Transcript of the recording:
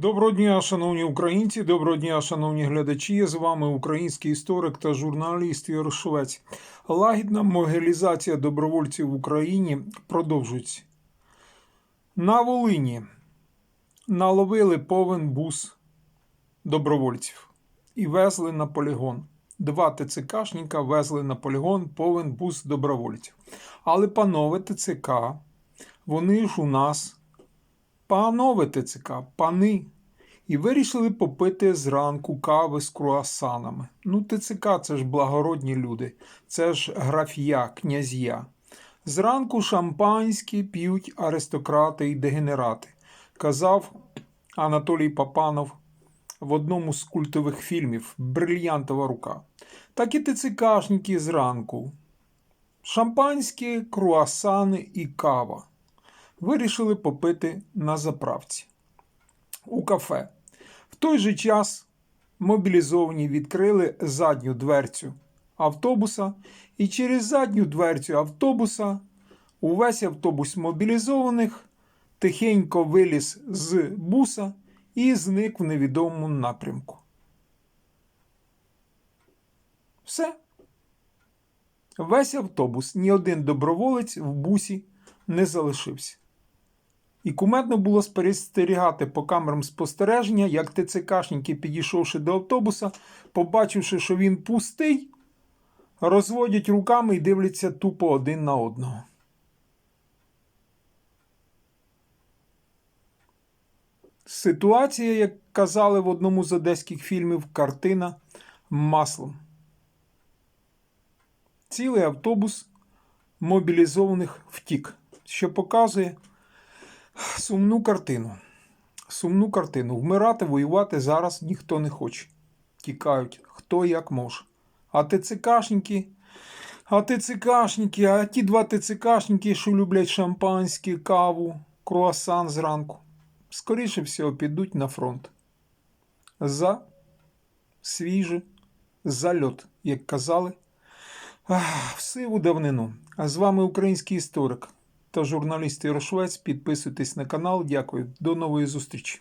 Доброго дня, шановні українці, доброго дня, шановні глядачі. З вами український історик та журналіст Швець. Лагідна могилізація добровольців в Україні продовжується. На Волині наловили повен бус добровольців і везли на полігон. Два ТЦКшника везли на полігон повен бус добровольців. Але панове ТЦК, вони ж у нас панове ТЦК, пани. І вирішили попити зранку кави з круасанами. Ну, ТЦК це ж благородні люди, це ж графія, князья. Зранку шампанське п'ють аристократи і дегенерати, казав Анатолій Папанов в одному з культових фільмів Брильянтова рука. Так і ТЦКшники зранку. Шампанське, круасани і кава вирішили попити на заправці у кафе. В той же час мобілізовані відкрили задню дверцю автобуса, і через задню дверцю автобуса увесь автобус мобілізованих тихенько виліз з буса і зник в невідомому напрямку. Все. Весь автобус, ні один доброволець в бусі не залишився. І кумедно було спостерігати по камерам спостереження, як ТЦКшники, підійшовши до автобуса, побачивши, що він пустий, розводять руками і дивляться тупо один на одного. Ситуація, як казали в одному з одеських фільмів, картина маслом. Цілий автобус мобілізованих втік, що показує сумну картину. Сумну картину. Вмирати, воювати зараз ніхто не хоче. Тікають хто як може. А ТЦКшники, а ТЦКшники, а ті два ТЦКшники, що люблять шампанське, каву, круасан зранку, скоріше всього, підуть на фронт. За свіже зальот, як казали, в сиву давнину. А з вами український історик та журналіст Рошвець Підписуйтесь на канал. Дякую. До нової зустрічі.